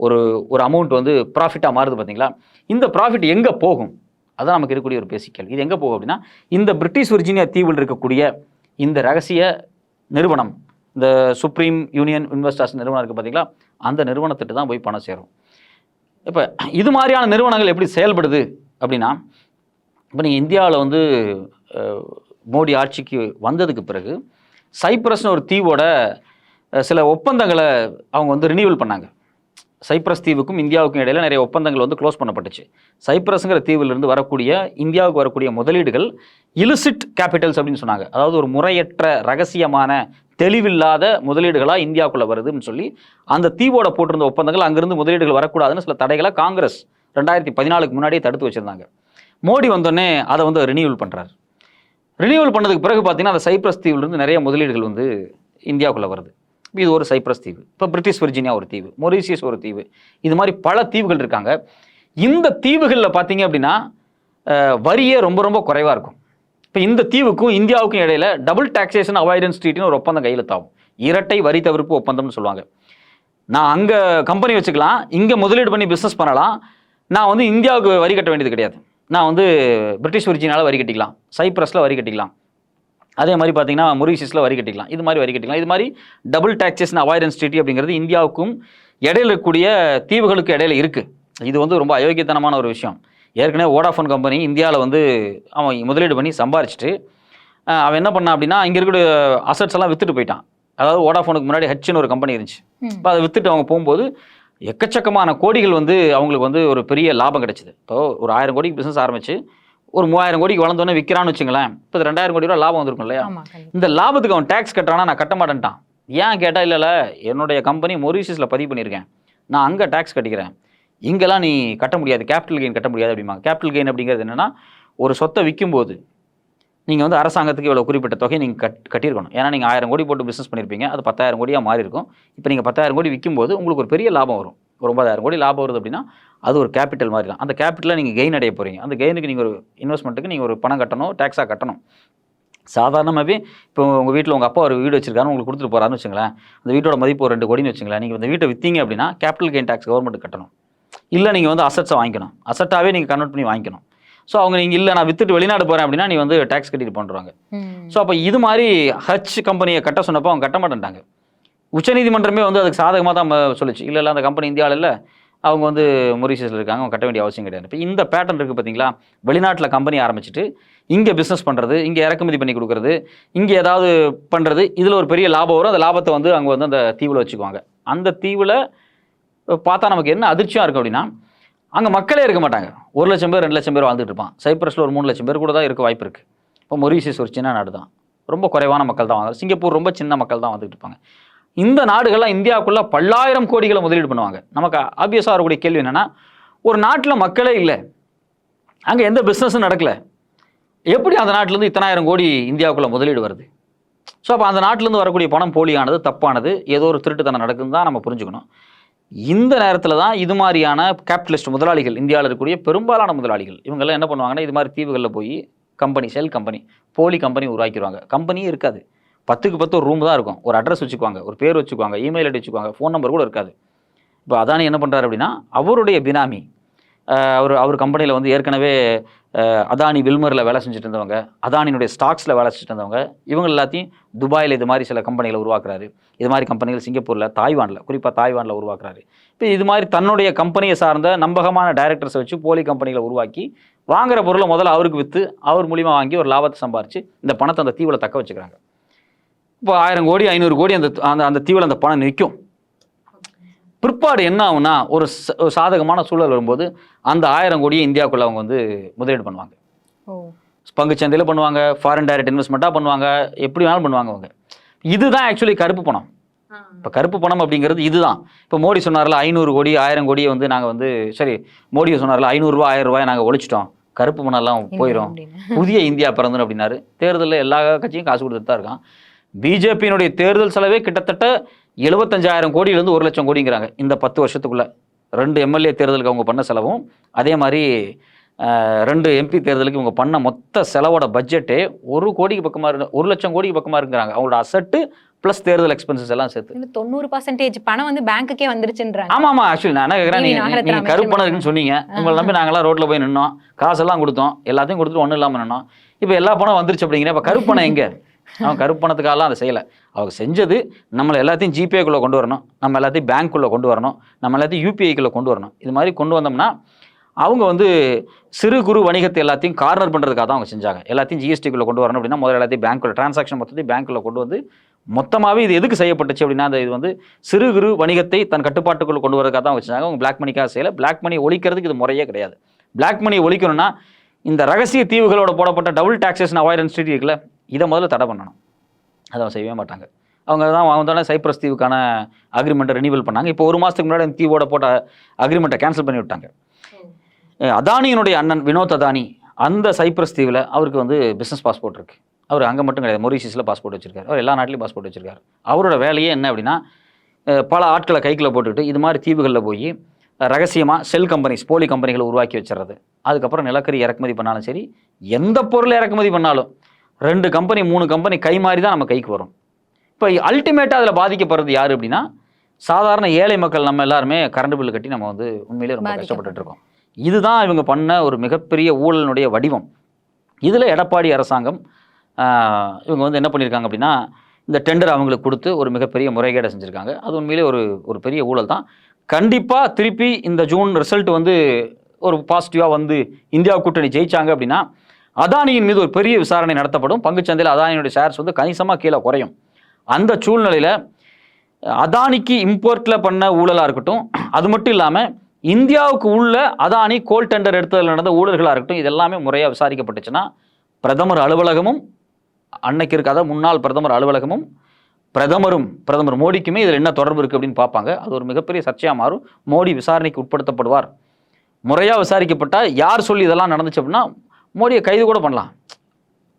ஒரு ஒரு அமௌண்ட் வந்து ப்ராஃபிட்டாக மாறுது பார்த்தீங்களா இந்த ப்ராஃபிட் எங்கே போகும்? அதான் நமக்கு இருக்கக்கூடிய ஒரு பேசிக்கல் இது எங்கே போகும் அப்படின்னா இந்த பிரிட்டிஷ் விர்ஜினியா தீவில் இருக்கக்கூடிய இந்த ரகசிய நிறுவனம் இந்த சுப்ரீம் யூனியன் இன்வெஸ்டர்ஸ் நிறுவனம் இருக்குது பார்த்தீங்களா அந்த நிறுவனத்திட்ட தான் போய் பணம் சேரும். இப்போ இது மாதிரியான நிறுவனங்கள் எப்படி செயல்படுது அப்படின்னா இப்போ நீங்கள் இந்தியாவில் வந்து மோடி ஆட்சிக்கு வந்ததுக்கு பிறகு சைப்ரஸ்னு ஒரு தீவோட சில ஒப்பந்தங்களை அவங்க வந்து ரினியூவல் பண்ணாங்க. சைப்ரஸ் தீவுக்கும் இந்தியாவுக்கும் இடையில நிறைய ஒப்பந்தங்கள் வந்து க்ளோஸ் பண்ணப்பட்டுச்சு. சைப்ரஸுங்கிற தீவிலிருந்து வரக்கூடிய இந்தியாவுக்கு வரக்கூடிய முதலீடுகள் இலிசிட் கேபிட்டல்ஸ் அப்படின்னு சொன்னாங்க. அதாவது ஒரு முறையற்ற ரகசியமான தெளிவில்லாத முதலீடுகளாக இந்தியாவுக்குள்ளே வருதுன்னு சொல்லி அந்த தீவோட போட்டிருந்த ஒப்பந்தங்கள் அங்கிருந்து முதலீடுகள் வரக்கூடாதுன்னு சில தடைகளை காங்கிரஸ் ரெண்டாயிரத்தி பதினாலுக்கு முன்னாடியே தடுத்து வச்சுருந்தாங்க. மோடி வந்தோடனே அதை வந்து ரினியூவல் பண்ணுறாரு ரினியூவல் பண்ணதுக்கு பிறகு பார்த்தீங்கன்னா அந்த சைப்ரஸ் தீவிலிருந்து நிறைய முதலீடுகள் வந்து இந்தியாவுக்குள்ளே வருது. இது ஒரு சைப்ரஸ் தீவு. இப்போ பிரிட்டிஷ் விர்ஜினியா ஒரு தீவு மொரீசியஸ் ஒரு தீவு. இது மாதிரி பல தீவுகள் இருக்காங்க. இந்த தீவுகளில் பார்த்தீங்க அப்படின்னா வரியே ரொம்ப ரொம்ப குறைவாக இருக்கும். இப்போ இந்த தீவுக்கும் இந்தியாவுக்கும் இடையில டபுள் டாக்ஸேஷன் அவாய்டன்ஸ் ட்ரீட்னு ஒரு ஒப்பந்தம் கையெழுத்தாகும் இரட்டை வரி தவிர்ப்பு ஒப்பந்தம்னு சொல்லுவாங்க. நான் அங்கே கம்பெனி வச்சுக்கலாம் இங்கே முதலீடு பண்ணி பிஸ்னஸ் பண்ணலாம். நான் வந்து இந்தியாவுக்கு வரி கட்ட வேண்டியது கிடையாது. நான் வந்து பிரிட்டிஷ் ஒரிஜினால் வரி கட்டிக்கலாம். சைப்ரஸில் வரி கட்டிக்கலாம். அதே மாதிரி பார்த்தீங்கன்னா மொரீஷியஸில் வரி கட்டிக்கலாம். இது மாதிரி வரி கட்டிக்கலாம். இது மாதிரி டபுள் டாக்ஸேஷன் அவாய்டன்ஸ் ட்ரீட்டி அப்படிங்கிறது இந்தியாவுக்கும் இடையில இருக்கக்கூடிய தீவுகளுக்கு இடையில இருக்குது இது வந்து ரொம்ப அயோக்கியத்தனமான ஒரு விஷயம். ஏற்கனவே வோடாஃபோன் கம்பெனி இந்தியாவில் வந்து அவன் முதலீடு பண்ணி சம்பாரிச்சிட்டு அவன் என்ன பண்ணான் அப்படின்னா இங்கே இருக்கக்கூடிய அசட்ஸ் எல்லாம் வித்துட்டு போயிட்டான். அதாவது வோடாஃபோனுக்கு முன்னாடி ஹெச்னு ஒரு கம்பெனி இருந்துச்சு. இப்போ அதை வித்துட்டு அவங்க போகும்போது எக்கச்சக்கமான கோடிகள் வந்து அவங்களுக்கு வந்து ஒரு பெரிய லாபம் கிடைச்சிது. இப்போ ஒரு ஆயிரம் கோடிக்கு பிஸ்னஸ் ஆரம்பிச்சு ஒரு மூவாயிரம் கோடிக்கு வளர்ந்தோன்னே விற்கிறான்னு வச்சுங்களேன் இப்போ ரெண்டாயிரம் கோடி ரூபா லாபம் வந்திருக்கும் இல்லையா. இந்த லாபத்துக்கு அவன் டேக்ஸ் கட்டுறானா? நான் கட்ட மாட்டேன்ட்டான். ஏன் கேட்டால் இல்லைல்ல என்னுடைய கம்பெனி மொரீஷியஸில் பதிவு பண்ணியிருக்கேன். நான் அங்கே டேக்ஸ் கட்டிக்கிறேன். இங்கெல்லாம் நீ கட்ட முடியாது. கேபிட்டல் கெயின் கட்ட முடியாது அப்படிம்பாங்க. கேபிட்டல் கெயின் அப்படிங்கிறது என்னன்னா ஒரு சொத்தை விற்கும்போது நீங்கள் வந்து அரசாங்கத்துக்கு இவ்வளோ குறிப்பிட்ட தொகை நீங்கள் கட் கட்டியிருக்கணும். ஏன்னா நீங்கள் ஆயிரம் கோடி போட்டு பிஸ்னஸ் பண்ணியிருப்பீங்க. அது பத்தாயிரம் கோடியாக மாறி இருக்கும் இப்போ நீங்கள் பத்தாயிரம் கோடி விற்கும்போது உங்களுக்கு ஒரு பெரிய லாபம் வரும். ஒரு ஒன்பதாயிரம் கோடி லாபம் வருது அப்படின்னா அது ஒரு கேபிட்டல் மாதிரி தான். அந்த கேபிட்டலில் நீங்கள் கெயின் அடைய போகிறீங்க அந்த கெயினுக்கு நீங்கள் ஒரு இன்வெஸ்ட்மெண்ட்டுக்கு நீங்கள் ஒரு பணம் கட்டணும் டேக்ஸாக கட்டணும். சாதாரணமாகவே இப்போ உங்கள் வீட்டில் உங்கள் அப்பா ஒரு வீடு வச்சிருக்காரு உங்களுக்கு கொடுத்துட்டு போகிறாருன்னு வச்சுங்களேன். அந்த வீட்டோட மதிப்பு ஒரு ரெண்டு கோடின்னு வச்சுங்களேன். நீங்கள் இந்த வீட்டை விற்றீங்க அப்படின்னா கேபிட்டல் கெயின் டேக்ஸ் கவர்மெண்ட் கட்டணும். இல்லை நீங்கள் வந்து அசட்ஸை வாங்கிக்கணும். அசட்டாகவே நீங்கள் கன்வெர்ட் பண்ணி வாங்கிக்கணும். ஸோ அவங்க நீங்கள் இல்லை நான் வித்துட்டு வெளிநாடு போகிறேன் அப்படின்னா நீ வந்து டேக்ஸ் கட்டிட்டு பண்ணுறாங்க. ஸோ அப்போ இது மாதிரி ஹச் கம்பெனியை கட்ட சொன்னப்போ அவங்க கட்ட மாட்டேன்ட்டாங்க. உச்சநீதிமன்றமே வந்து அதுக்கு சாதகமாக தான் சொல்லுச்சு. இல்லை இல்லை அந்த கம்பெனி இந்தியாவில் இல்லை. அவங்க வந்து மொரிஷியஸில் இருக்காங்க அவங்க கட்ட வேண்டிய அவசியம் கிடையாது. இப்போ இந்த பேட்டர்ன் இருக்குது பார்த்தீங்களா வெளிநாட்டில் கம்பெனி ஆரம்பிச்சிட்டு இங்கே பிஸ்னஸ் பண்ணுறது இங்கே இறக்குமதி பண்ணி கொடுக்குறது இங்கே ஏதாவது பண்ணுறது இதில் ஒரு பெரிய லாபம் வரும். அந்த லாபத்தை வந்து அங்கே வந்து அந்த தீவில் வச்சுக்குவாங்க. அந்த தீவில் பார்த்தா நமக்கு என்ன அதிர்ச்சியாக இருக்கும் அப்படின்னா அங்கே மக்களே இருக்க மாட்டாங்க. ஒரு லட்சம் பேர் ரெண்டு லட்சம் பேர் வாழ்ந்துட்டு இருப்பான். சைப்ரஸில் ஒரு மூணு லட்சம் பேர் கூட தான் இருக்க வாய்ப்பு இருக்குது இப்போ மொரிஷியஸ் ஒரு சின்ன நாடு தான். ரொம்ப குறைவான மக்கள் தான் வாங்க சிங்கப்பூர் ரொம்ப சின்ன மக்கள் தான் வந்துட்டு இருப்பாங்க. இந்த நாடுகள்லாம் இந்தியாவுக்குள்ள பல்லாயிரம் கோடிகளை முதலீடு பண்ணுவாங்க. நமக்கு ஆபியஸாக வரக்கூடிய கேள்வி என்னன்னா ஒரு நாட்டில் மக்களே இல்லை. அங்கே எந்த பிஸ்னஸும் நடக்கலை. எப்படி அந்த நாட்டிலேருந்து இத்தனாயிரம் கோடி இந்தியாவுக்குள்ள முதலீடு வருது? ஸோ அப்போ அந்த நாட்டிலேருந்து வரக்கூடிய பணம் போலியானது தப்பானது ஏதோ ஒரு திருட்டுத்தனம் நடக்குதுன்னு தான் நம்ம புரிஞ்சுக்கணும். இந்த நேரத்தில் தான் இது மாதிரியான கேபிட்டலிஸ்ட் முதலாளிகள் இந்தியாவில் இருக்கக்கூடிய பெரும்பாலான முதலாளிகள் இவங்கெல்லாம் என்ன பண்ணுவாங்கன்னா இது மாதிரி தீவுகளில் போய் கம்பெனி செல் கம்பெனி போலி கம்பெனி உருவாக்கிடுவாங்க கம்பெனியே இருக்காது. பத்துக்கு பத்து ஒரு ரூம் தான் இருக்கும். ஒரு அட்ரஸ் வச்சுக்குவாங்க ஒரு பேர் வச்சுக்குவாங்க இமெயில் ஐடி வச்சுக்குவாங்க ஃபோன் நம்பர் கூட இருக்காது. இப்போ அதானி என்ன பண்ணுறாரு அப்படின்னா அவருடைய பினாமி அவர் அவர் கம்பெனியில் வந்து ஏற்கனவே அதானி வில்மரில் வேலை செஞ்சுட்டு இருந்தவங்க அதானியினுடைய ஸ்டாக்ஸில் வேலை செஞ்சுட்டு இருந்தவங்க இவங்க எல்லாத்தையும் துபாயில் இது மாதிரி சில கம்பெனிகளை உருவாக்குறாரு. இது மாதிரி கம்பெனிகள் சிங்கப்பூரில் தாய்வானில் குறிப்பாக தாய்வானில் உருவாக்குறாரு. இப்போ இது மாதிரி தன்னுடைய கம்பெனியை சார்ந்த நம்பகமான டைரக்டர்ஸை வச்சு போலி கம்பெனிகளை உருவாக்கி வாங்குற பொருளை முதல்ல அவருக்கு விற்று அவர் மூலியமாக வாங்கி ஒரு லாபத்தை சம்பாரிச்சு இந்த பணத்தை அந்த தீவில் தக்க வச்சுக்கிறாங்க. இப்போ ஆயிரம் கோடி ஐநூறு கோடி அந்த அந்த அந்த தீவில் அந்த பணம் நிற்கும். பிற்பாடு என்ன ஆகும்னா ஒரு சாதகமான சூழல் வரும்போது அந்த ஆயிரம் கோடியை இந்தியாவுக்குள்ள அவங்க வந்து முதலீடு பண்ணுவாங்க. பங்கு சந்தையில் பண்ணுவாங்க ஃபாரின் டைரக்ட் இன்வெஸ்ட்மெண்ட்டாக பண்ணுவாங்க எப்படி வேணாலும் பண்ணுவாங்க அவங்க. இதுதான் ஆக்சுவலி கருப்பு பணம். இப்போ கருப்பு பணம் அப்படிங்கிறது இதுதான். இப்போ மோடி சொன்னார்ல ஐநூறு கோடி ஆயிரம் கோடியை வந்து நாங்கள் வந்து சரி மோடி சொன்னார்ல ஐநூறுரூவா ஆயிரம் ரூபாய் நாங்கள் ஒழிச்சிட்டோம். கருப்பு பணம்லாம் போயிடும் அப்படின்னு. புதிய இந்தியா பிறந்தணும் அப்படின்னாரு. தேர்தலில் எல்லா கட்சியும் காசு கொடுத்துட்டு தான் இருக்கான். பிஜேபியினுடைய தேர்தல் செலவே கிட்டத்தட்ட எழுபத்தஞ்சாயிரம் கோடியிலேருந்து ஒரு லட்சம் கோடிங்கிறாங்க. இந்த பத்து வருஷத்துக்குள்ள ரெண்டு எம்எல்ஏ தேர்தலுக்கு அவங்க பண்ண செலவும் அதே மாதிரி ரெண்டு எம்பி தேர்தலுக்கு இவங்க பண்ண மொத்த செலவோட பட்ஜெட்டே ஒரு கோடிக்கு பக்கமாக இருக்கு ஒரு லட்சம் கோடிக்கு பக்கமாக இருக்கிறாங்க. அவங்களோட அசட்டு ப்ளஸ் தேர்தல் எக்ஸ்பென்சஸ் எல்லாம் சேர்த்து. தொண்ணூறு பர்சன்டேஜ் பணம் வந்து பேங்க்குக்கே வந்துருச்சுன்றாங்க. ஆமா ஆமா ஆக்சுவலி நான் என்ன கேட்குறேன் டிவி நீங்க நாகரத்னா நீங்க கருப்பு பணம் இருக்குன்னு சொன்னீங்க. உங்களை நம்பி நாங்களாம் ரோட்ல போய் நின்னோம். காசெல்லாம் கொடுத்தோம். எல்லாத்தையும் கொடுத்துட்டு ஒன்றும் இல்லாமல் நின்னோம். இப்போ எல்லா பணம் வந்துருச்சு அப்படிங்கிற இப்போ கருப்பு பணம் எங்க? அவன் கருப்பணத்துக்காகலாம் அதை செய்யலை. அவங்க செஞ்சது நம்மளை எல்லாத்தையும் ஜிபேக்குள்ளே கொண்டு வரணும். நம்ம எல்லாத்தையும் பேங்க்குள்ளே கொண்டு வரணும். நம்ம எல்லாத்தையும் யூபிஐக்குள்ளே கொண்டு வரணும். இது மாதிரி கொண்டு வந்தோம்னா அவங்க வந்து சிறு குறு வணிகத்தை எல்லாத்தையும் கார்னர் பண்ணுறதுக்காக தான் அவங்க செஞ்சாங்க. எல்லாத்தையும் ஜிஎஸ்டிக்குள்ளே கொண்டு வரணும் அப்படின்னா முதல்ல எல்லாத்தையும் பேங்க்கில் டிரான்சாக்ஷன் மொத்தத்தையும் பேங்க்கில் கொண்டு வந்து மொத்தமாகவே இது எதுக்கு செய்யப்பட்டுச்சு அப்படின்னா அந்த இது வந்து சிறு குறு வணிகத்தை தன் கட்டுப்பாட்டுக்குள்ள கொண்டு வரதுக்காக தான் வச்சாங்க அவங்க பிளாக் மணிக்காக செய்யலை. பிளாக் மணி ஒழிக்கிறதுக்கு இது முறையே கிடையாது. பிளாக் மணி ஒழிக்கணும்னா இந்த ரகசிய தீவுகளோட போடப்பட்ட டபுள் டாக்ஸேஷன் அவாய்டன்ஸ் ட்ரீட்டி இருக்குல்ல இதை முதல்ல தடை பண்ணணும். அதை அவங்க செய்யவே மாட்டாங்க. அவங்க தான் வந்தாலும் சைப்ரஸ் தீவுக்கான அக்ரிமெண்ட்டை ரெனிவல் பண்ணாங்க. இப்போ ஒரு மாதத்துக்கு முன்னாடி அந்த தீவோட போட்ட அக்ரிமெண்ட்டை கேன்சல் பண்ணி விட்டாங்க. அதானியினுடைய அண்ணன் வினோத் அதானி அந்த சைப்ரஸ் தீவில் அவருக்கு வந்து பிஸ்னஸ் பாஸ்போர்ட் இருக்குது அவர் அங்கே மட்டும் கிடையாது மொரிஷியஸில் பாஸ்போர்ட் வச்சிருக்காரு. அவர் எல்லா நாட்டிலையும் பாஸ்போர்ட் வச்சிருக்காரு. அவரோட வேலையே என்ன அப்படின்னா பல ஆட்களை கைக்குள்ள போட்டுக்கிட்டு இது மாதிரி தீவுகளில் போய் ரகசியமாக செல் கம்பெனிஸ் போலி கம்பெனிகளை உருவாக்கி வச்சிடுறது. அதுக்கப்புறம் நிலக்கரி இறக்குமதி பண்ணாலும் சரி எந்த பொருளை இறக்குமதி பண்ணாலும் ரெண்டு கம்பெனி மூணு கம்பெனி கை மாறி தான் நம்ம கைக்கு வரும். இப்போ அல்டிமேட்டாக அதில் பாதிக்கப்படுறது யார் அப்படின்னா சாதாரண ஏழை மக்கள் நம்ம எல்லாருமே கரண்ட் பில் கட்டி நம்ம வந்து உண்மையிலே ரொம்ப. கஷ்டப்பட்டுட்டு இருக்கோம் இதுதான் இவங்க பண்ண ஒரு மிகப்பெரிய ஊழலினுடைய வடிவம். இதில் எடப்பாடி அரசாங்கம் இவங்க வந்து என்ன பண்ணியிருக்காங்க அப்படின்னா இந்த டெண்டர் அவங்களுக்கு கொடுத்து ஒரு மிகப்பெரிய முறைகேடை செஞ்சுருக்காங்க. அது உண்மையிலே ஒரு ஒரு பெரிய ஊழல் தான் கண்டிப்பாக திருப்பி இந்த ஜூன் ரிசல்ட் வந்து ஒரு பாசிட்டிவாக வந்து இந்தியா கூட்டணி ஜெயிச்சாங்க அப்படின்னா அதானியின் மீது ஒரு பெரிய விசாரணை நடத்தப்படும். பங்குச்சந்தையில் அதானியுடைய ஷேர்ஸ் வந்து கணிசமாக கீழே குறையும். அந்த சூழ்நிலையில் அதானிக்கு இம்போர்ட்டில் பண்ண ஊழலாக இருக்கட்டும் அது மட்டும் இல்லாமல் இந்தியாவுக்கு உள்ள அதானி கோல் டெண்டர் எடுத்ததில் நடந்த ஊழல்களாக இருக்கட்டும் இது எல்லாமே முறையாக விசாரிக்கப்பட்டுச்சுன்னா பிரதமர் அலுவலகமும் அன்னைக்கு இருக்காத முன்னாள் பிரதமர் அலுவலகமும் பிரதமரும் பிரதமர் மோடிக்குமே இதில் என்ன தொடர்பு இருக்குது அப்படின்னு பார்ப்பாங்க. அது ஒரு மிகப்பெரிய சர்ச்சையாக மாறும். மோடி விசாரணைக்கு உட்படுத்தப்படுவார். முறையாக விசாரிக்கப்பட்டால் யார் சொல்லி இதெல்லாம் நடந்துச்சு அப்படின்னா மோடியை கைது கூட பண்ணலாம்.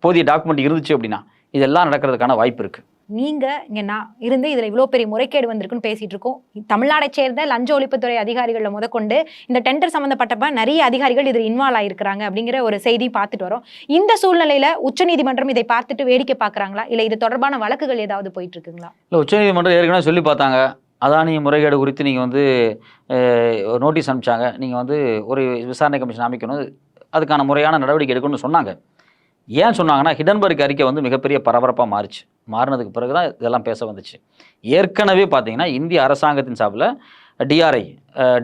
போதிய டாக்குமெண்ட் இருந்துச்சு அப்படின்னா இதெல்லாம் நடக்கிறதுக்கான வாய்ப்பு இருக்குது நீங்க இங்க நான் இருந்து இதுல இவ்வளவு பெரிய முறைகேடு வந்திருக்குன்னு பேசிட்டு இருக்கோம். தமிழ்நாடை சேர்ந்த லஞ்ச ஒழிப்புத்துறை அதிகாரிகளை முதற்கொண்டு இந்த டெண்டர் சம்பந்தப்பட்டப்ப நிறைய அதிகாரிகள் இதில் இன்வால்வ் ஆயிருக்கிறாங்க அப்படிங்கிற ஒரு செய்தி பார்த்துட்டு வரோம். இந்த சூழ்நிலையில உச்சநீதிமன்றம் இதை பார்த்துட்டு வேடிக்கை பார்க்கறாங்களா? இல்ல இது தொடர்பான வழக்குகள் ஏதாவது போயிட்டு இருக்குங்களா இல்லை உச்சநீதிமன்றம் ஏற்கனவே சொல்லி பார்த்தாங்க. அதானி முறைகேடு குறித்து நீங்கள் வந்து நோட்டீஸ் அனுப்பிச்சாங்க. நீங்கள் வந்து ஒரு விசாரணை கமிஷன் அமைக்கணும். அதுக்கான முறையான நடவடிக்கை எடுக்கணும்னு சொன்னாங்க. ஏன் சொன்னாங்கன்னா ஹிடன்பர்க் அறிக்கை வந்து மிகப்பெரிய பரபரப்பாக மாறுச்சு. மாறினதுக்கு பிறகு தான் இதெல்லாம் பேச வந்துச்சு. ஏற்கனவே பார்த்தீங்கன்னா இந்திய அரசாங்கத்தின் சார்பில் டிஆர்ஐ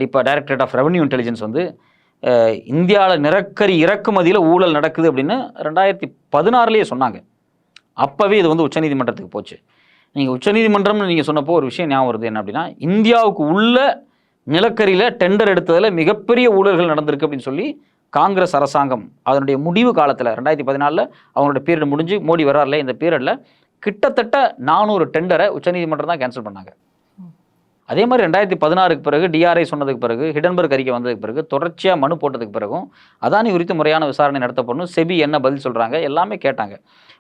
டிப்பா டைரக்டரேட் ஆஃப் ரெவன்யூ இன்டெலிஜென்ஸ் வந்து இந்தியாவில் நிரக்கரி இறக்குமதியில் ஊழல் நடக்குது அப்படின்னு ரெண்டாயிரத்தி பதினாறுலேயே சொன்னாங்க. அப்போவே இது வந்து உச்சநீதிமன்றத்துக்கு போச்சு. நீங்கள் உச்சநீதிமன்றம்னு நீங்கள் சொன்னப்போ ஒரு விஷயம் ஞாபகம் வருது என்ன அப்படின்னா இந்தியாவுக்கு உள்ள நிலக்கரியில் டெண்டர் எடுத்ததில் மிகப்பெரிய ஊழல்கள் நடந்திருக்கு அப்படின்னு சொல்லி காங்கிரஸ் அரசாங்கம் அதனுடைய முடிவு காலத்தில் ரெண்டாயிரத்தி பதினாலில் அவங்களோட பீரியட் முடிஞ்சு மோடி வர்றாருல இந்த பீரியடில் கிட்டத்தட்ட நானூறு டெண்டரை உச்சநீதிமன்றம் தான் கேன்சல் பண்ணாங்க. அதே மாதிரி ரெண்டாயிரத்தி பதினாறுக்கு பிறகு டிஆர்ஐ சொன்னதுக்கு பிறகு ஹிடன்பர்க் அறிக்கை வந்ததுக்கு பிறகு தொடர்ச்சியாக மனு போட்டதுக்கு பிறகும் அதானி குறித்து முறையான விசாரணை நடத்தப்படணும் செபி என்ன பதில் சொல்கிறாங்க எல்லாமே கேட்டாங்க.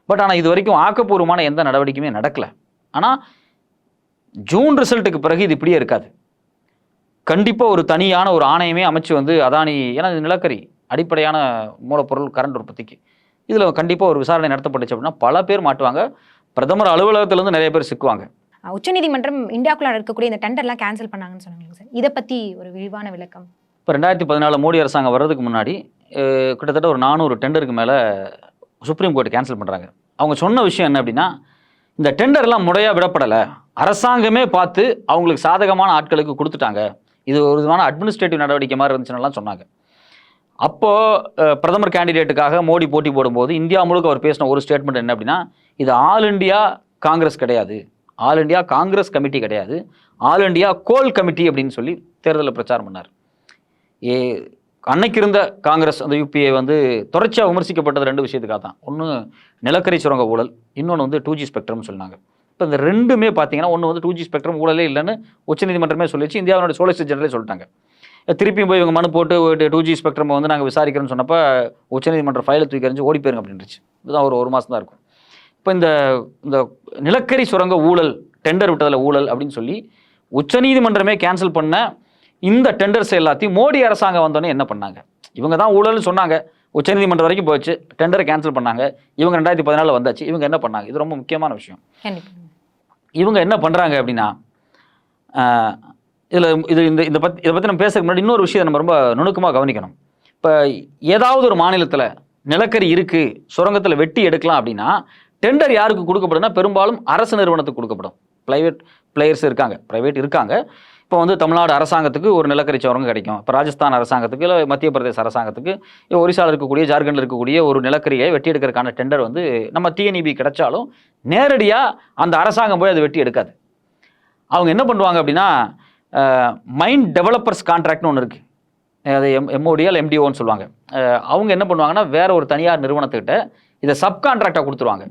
பட் ஆனால் இது வரைக்கும் ஆக்கப்பூர்வமான எந்த நடவடிக்கையுமே நடக்கலை. ஆனால் ஜூன் ரிசல்ட்டுக்கு பிறகு இது இப்படியே இருக்காது. கண்டிப்பாக ஒரு தனியான ஒரு ஆணையமே அமைச்சு வந்து அதானி ஏன்னா இது நிலக்கரி. அடிப்படையான மூலப்பொருள் கரண்ட் உற்பத்திக்கு. இதில் கண்டிப்பாக ஒரு விசாரணை நடத்தப்பட்டுச்சு அப்படின்னா பல பேர் மாட்டுவாங்க. பிரதமர் அலுவலகத்திலேருந்து நிறைய பேர் சிக்குவாங்க. உச்சநீதிமன்றம் இந்தியாவுக்குள்ள இருக்கக்கூடிய இந்த டெண்டர்லாம் கேன்சல் பண்ணாங்கன்னு சொன்னாங்க சார் இதை பத்தி ஒரு விரிவான விளக்கம். இப்போ ரெண்டாயிரத்தி பதினாலு மோடி அரசாங்கம் வர்றதுக்கு முன்னாடி கிட்டத்தட்ட ஒரு நானூறு டெண்டருக்கு மேலே சுப்ரீம் கோர்ட் கேன்சல் பண்ணுறாங்க அவங்க சொன்ன விஷயம் என்ன அப்படின்னா இந்த டெண்டர்லாம் முறையாக விடப்படலை. அரசாங்கமே பார்த்து அவங்களுக்கு சாதகமான ஆட்களுக்கு கொடுத்துட்டாங்க. இது ஒரு விதமான அட்மினிஸ்ட்ரேட்டிவ் நடவடிக்கை மாதிரி இருந்துச்சுன்னெல்லாம் சொன்னாங்க. அப்போது பிரதமர் கேண்டிடேட்டுக்காக மோடி போட்டி போடும்போது இந்தியா முழுக்க அவர் பேசின ஒரு ஸ்டேட்மெண்ட் என்ன அப்படின்னா இது ஆல் இண்டியா காங்கிரஸ் கிடையாது. ஆல் இண்டியா காங்கிரஸ் கமிட்டி கிடையாது. ஆல் இண்டியா கோல் கமிட்டி அப்படின்னு சொல்லி தேர்தலில் பிரச்சாரம் பண்ணார். ஏ அன்னைக்கு இருந்த காங்கிரஸ் அந்த யூபிஏ வந்து தொடர்ச்சியாக விமர்சிக்கப்பட்டது ரெண்டு விஷயத்துக்காக தான். ஒன்று நிலக்கரி சுரங்க ஊழல் இன்னொன்று வந்து டூ ஜி ஸ்பெக்ட்ரம்னு சொன்னாங்க. இப்போ இந்த ரெண்டுமே பார்த்தீங்கன்னா ஒன்று வந்து டூ ஜி ஸ்பெக்ட்ரம் ஊழலே இல்லைன்னு உச்சநீதிமன்றமே சொல்லிச்சு இந்தியாவினுடைய சோலிசிட்டர் ஜெனரலே சொல்லிட்டாங்க. திருப்பியும் போய் இவங்க மனு போட்டு டூ ஜி ஸ்பெக்ட்ரம் வந்து நாங்கள் விசாரிக்கிறோம்னு சொன்னப்போ உச்சநீதிமன்ற ஃபைலை தூக்கி எறிஞ்சு ஓடி போயிருங்க அப்படின்னுச்சு. இதுதான் ஒரு ஒரு மாதம் தான் இருக்கும். இப்போ இந்த இந்த நிலக்கரி சுரங்க ஊழல் டெண்டர் விட்டதில் ஊழல் அப்படின்னு சொல்லி உச்சநீதிமன்றமே கேன்சல் பண்ண இந்த டெண்டர்ஸ் எல்லாத்தையும் மோடி அரசாங்கம் வந்தோடனே என்ன பண்ணாங்க? இவங்க தான் ஊழல்னு சொன்னாங்க. உச்சநீதிமன்றம் வரைக்கும் போச்சு. டெண்டரை கேன்சல் பண்ணாங்க. இவங்க ரெண்டாயிரத்தி பதினாலில் வந்தாச்சு. இவங்க என்ன பண்ணாங்க? இது ரொம்ப முக்கியமான விஷயம். இவங்க என்ன பண்ணுறாங்க அப்படின்னா இதில் இது இந்த இதை பற்றி இதை பற்றி நம்ம பேசுறதுக்கு முன்னாடி இன்னொரு விஷயத்தை நம்ம ரொம்ப நுணுக்கமாக கவனிக்கணும். இப்போ ஏதாவது ஒரு மாநிலத்தில் நிலக்கரி இருக்குது சுரங்கத்தில் வெட்டி எடுக்கலாம் அப்படின்னா டெண்டர் யாருக்கு கொடுக்கப்படும்னா பெரும்பாலும் அரசு நிறுவனத்துக்கு கொடுக்கப்படும். ப்ரைவேட் பிளேயர்ஸ் இருக்காங்க ப்ரைவேட் இருக்காங்க. இப்போ வந்து தமிழ்நாடு அரசாங்கத்துக்கு ஒரு நிலக்கரி சுரங்கம் கிடைக்கும். இப்போ ராஜஸ்தான் அரசாங்கத்துக்கு இல்லை மத்திய பிரதேச அரசாங்கத்துக்கு ஒரிசாவில் இருக்கக்கூடிய ஜார்க்கண்டில் இருக்கக்கூடிய ஒரு நிலக்கரியை வெட்டி எடுக்கிறதுக்கான டெண்டர் வந்து நம்ம டிஎன்இபி கிடைச்சாலும் நேரடியாக அந்த அரசாங்கம் போய் அதை வெட்டி எடுக்காது. அவங்க என்ன பண்ணுவாங்க அப்படின்னா மைண்ட் டெவலப்பர்ஸ் கான்ட்ராக்ட்னு ஒன்று இருக்குது அது எம் எம்ஓடிஎல் எம்டிஓன்னு சொல்லுவாங்க. அவங்க என்ன பண்ணுவாங்கன்னா வேற ஒரு தனியார் நிறுவனத்துக்கிட்ட இதை சப்கான்ட்ராக்டாக கொடுத்துருவாங்க.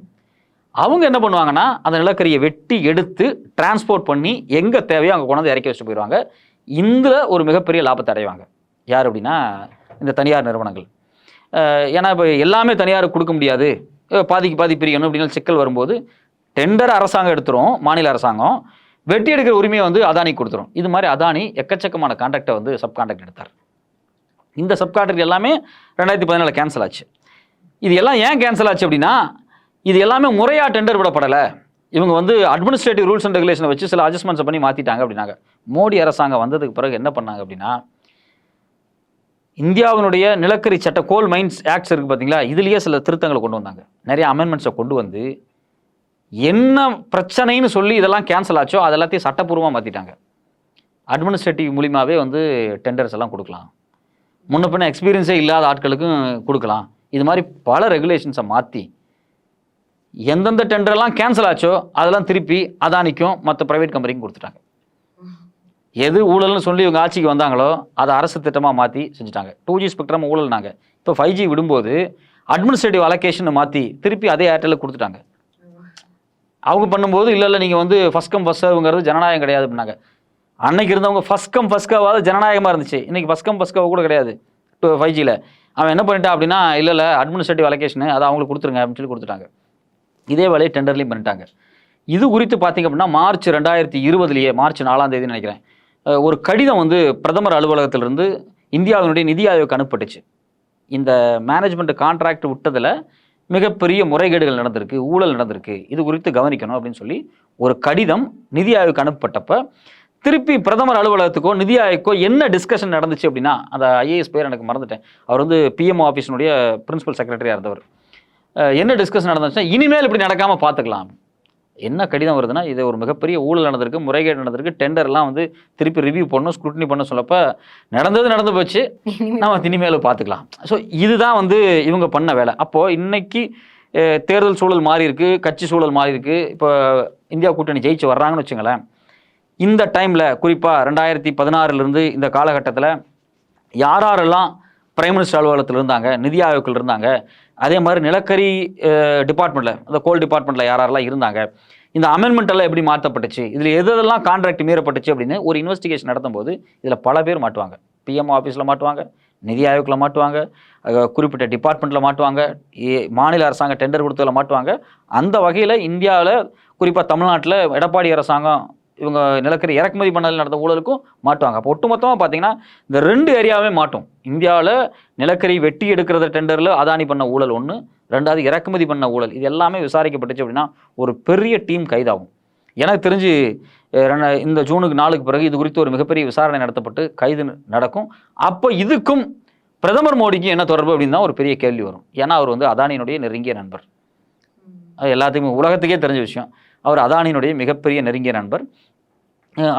அவங்க என்ன பண்ணுவாங்கன்னா அந்த நிலக்கரியை வெட்டி எடுத்து டிரான்ஸ்போர்ட் பண்ணி எங்கே தேவையோ அங்கே கொண்டாந்து இறக்கி வச்சுட்டு போயிடுவாங்க. இந்த ஒரு மிகப்பெரிய லாபத்தை அடைவாங்க. யார் அப்படின்னா இந்த தனியார் நிறுவனங்கள். ஏன்னா இப்போ எல்லாமே தனியாருக்கு கொடுக்க முடியாது. பாதிக்கு பாதி பிரியணும் அப்படின்னு சிக்கல் வரும்போது டெண்டர் அரசாங்கம் எடுத்துரும் மாநில அரசாங்கம். வெட்டி எடுக்கிற உரிமையை வந்து அதானி கொடுத்துரும். இது மாதிரி அதானி எக்கச்சக்கமான கான்ட்ராக்டை வந்து சப் கான்ட்ராக்ட் எடுத்தார். இந்த சப் கான்ட்ராக்ட் எல்லாமே ரெண்டாயிரத்தி பதினாலில் கேன்சல் ஆச்சு. இது எல்லாம் ஏன் கேன்சல் ஆச்சு அப்படின்னா இது எல்லாமே முறையாக டெண்டர் விடப்படலை. இவங்க வந்து அட்மினிஸ்ட்ரேட்டிவ் ரூல்ஸ் அண்ட் ரெகுலேஷனை வச்சு சில அட்ஜஸ்ட்மெண்ட்ஸ் பண்ணி மாற்றிட்டாங்க அப்படின்னாங்க. மோடி அரசாங்கம் வந்ததுக்கு பிறகு என்ன பண்ணாங்க அப்படின்னா இந்தியாவினுடைய நிலக்கரி சட்ட கோல் மைன்ஸ் ஆக்ட்ஸ் இருக்குது பார்த்தீங்களா இதுலேயே சில திருத்தங்களை கொண்டு வந்தாங்க. நிறைய அமெண்ட்மெண்ட்ஸை கொண்டு வந்து என்ன பிரச்சனைன்னு சொல்லி இதெல்லாம் கேன்சல் ஆச்சோ அது எல்லாத்தையும் சட்டப்பூர்வமாக மாற்றிட்டாங்க அட்மினிஸ்ட்ரேட்டிவ் மூலியமாகவே வந்து டெண்டர்ஸ் எல்லாம் கொடுக்கலாம். முன்ன பின்ன எக்ஸ்பீரியன்ஸே இல்லாத ஆட்களுக்கும் கொடுக்கலாம். இது மாதிரி பல ரெகுலேஷன்ஸை மாற்றி எந்தெந்த டெண்டர்லாம் கேன்சல் ஆச்சோ அதெல்லாம் திருப்பி அதானிக்கும் மற்ற ப்ரைவேட் கம்பெனிக்கும் கொடுத்துட்டாங்க. எது ஊழல்னு சொல்லி இவங்க ஆட்சிக்கு வந்தாங்களோ அதை அரசு திட்டமாக மாற்றி செஞ்சுட்டாங்க. டூ ஜி ஸ்பெக்ட்ரம் ஊழல்னாங்க. இப்போ ஃபைவ் ஜி விடும்போது அட்மினிஸ்ட்ரேட்டிவ் அலோகேஷன் மாற்றி திருப்பி அதே ஏர்டெல்லுக்கு கொடுத்துட்டாங்க. அவங்க பண்ணும்போது இல்லை இல்லை நீங்கள் வந்து ஃபஸ்ட் கம் ஃபஸ்ட் சர்வுங்கிறது ஜனநாயகம் கிடையாது அப்படின்னாங்க. அன்னைக்கு இருந்தவங்க ஃபஸ்ட் கம் ஃபஸ்ட் கவாத ஜனநாயகமாக இருந்துச்சு. இன்னைக்கு ஃபஸ்ட் கம் ஃபஸ்ட் கூட கிடையாது. டூ ஃபைவ் ஜியில் அவன் என்ன பண்ணிட்டான் அப்படின்னா இல்லை இல்லை அட்மினிஸ்ட்ரேட்டிவ் அலோகேஷன் அதை அவங்களுக்கு கொடுத்துருங்க அப்படின்னு சொல்லி கொடுத்துட்டாங்க. இதே வேலையை டெண்டர்லையும் பண்ணிட்டாங்க. இது குறித்து பார்த்தீங்க அப்படின்னா மார்ச் ரெண்டாயிரத்தி இருபதுலேயே மார்ச் நாலாம் தேதி நினைக்கிறேன் ஒரு கடிதம் வந்து பிரதமர் அலுவலகத்திலிருந்து இந்தியாவினுடைய நிதி ஆயோக்கு அனுப்பப்பட்டுச்சு. இந்த மேனேஜ்மெண்ட் கான்ட்ராக்ட் விட்டதில் மிகப்பெரிய முறைகேடுகள் நடந்திருக்கு ஊழல் நடந்திருக்கு. இது குறித்து கவனிக்கணும் அப்படின்னு சொல்லி ஒரு கடிதம் நிதி ஆயோக்கு அனுப்பப்பட்டப்ப திருப்பி பிரதமர் அலுவலகத்துக்கோ நிதி ஆயோக்கோ என்ன டிஸ்கஷன் நடந்துச்சு அப்படின்னா அந்த ஐஏஎஸ் பேர் எனக்கு மறந்துட்டேன். அவர் வந்து பிஎம்ஓ ஆஃபீஸினுடைய பிரின்சிபல் செக்ரட்டரியாக இருந்தவர். என்ன டிஸ்கஷன் நடந்துச்சுன்னா இனிமேல் இப்படி நடக்காமல் பார்த்துக்கலாம் என்ன கடிதம் வருதுன்னா இது ஒரு மிகப்பெரிய ஊழல் நடந்திருக்கு முறைகேடு நடந்திருக்கு டெண்டர்லாம் வந்து திருப்பி ரிவ்யூ பண்ணணும் ஸ்க்ரூட்டினி பண்ண சொல்லப்ப நடந்தது நடந்து போச்சு. நம்ம இனிமேல் பார்த்துக்கலாம். ஸோ இதுதான் வந்து இவங்க பண்ண வேலை. அப்போது இன்னைக்கு தேர்தல் சூழல் மாறி இருக்கு கட்சி சூழல் மாறி இருக்கு. இப்போ இந்தியா கூட்டணி ஜெயிச்சு வர்றாங்கன்னு வச்சுங்களேன். இந்த டைமில் குறிப்பாக ரெண்டாயிரத்தி பதினாறுலேருந்து இந்த காலகட்டத்தில் யார் யாரெல்லாம் பிரைம் மினிஸ்டர் அலுவலகத்தில் இருந்தாங்க நிதி ஆயோக்கில் இருந்தாங்க. அதே மாதிரி நிலக்கரி டிபார்ட்மெண்ட்டில் அந்த கோல் டிபார்ட்மெண்ட்டில் யாரெல்லாம் இருந்தாங்க. இந்த அமெண்ட்மெண்ட் எல்லாம் எப்படி மாற்றப்பட்டுச்சு? இதில் எதெல்லாம் கான்ட்ராக்ட் மீறப்பட்டுச்சு அப்படின்னு ஒரு இன்வெஸ்டிகேஷன் நடத்தும்போது இதில் பல பேர் மாட்டுவாங்க. பிஎம் ஆஃபீஸில் மாட்டுவாங்க நிதி ஆயோக்கில் மாட்டுவாங்க குறிப்பிட்ட டிபார்ட்மெண்ட்டில் மாட்டுவாங்க மாநில அரசாங்கம் டெண்டர் கொடுத்ததில் மாட்டுவாங்க. அந்த வகையில் இந்தியாவில் குறிப்பாக தமிழ்நாட்டில் எடப்பாடி அரசாங்கம் இவங்க நிலக்கரி இறக்குமதி பண்ணதில் நடந்த ஊழலுக்கும் மாட்டுவாங்க. அப்போ ஒட்டுமொத்தமாக பார்த்தீங்கன்னா இந்த ரெண்டு ஏரியாவே மாட்டும். இந்தியாவில் நிலக்கரி வெட்டி எடுக்கிறத டெண்டரில் அதானி பண்ண ஊழல் ஒன்று ரெண்டாவது இறக்குமதி பண்ண ஊழல். இது எல்லாமே விசாரிக்கப்பட்டுச்சு அப்படின்னா ஒரு பெரிய டீம் கைதாகும். எனக்கு தெரிஞ்சு இந்த ஜூனுக்கு நாளுக்கு பிறகு இது குறித்து ஒரு மிகப்பெரிய விசாரணை நடத்தப்பட்டு கைது நடக்கும். அப்போ இதுக்கும் பிரதமர் மோடிக்கு என்ன தொடர்பு அப்படின்னு தான் ஒரு பெரிய கேள்வி வரும். ஏன்னா அவர் வந்து அதானியினுடைய நெருங்கிய நண்பர். அது எல்லாத்துக்குமே உலகத்துக்கே தெரிஞ்ச விஷயம். அவர் அதானியினுடைய மிகப்பெரிய நெருங்கிய நண்பர்.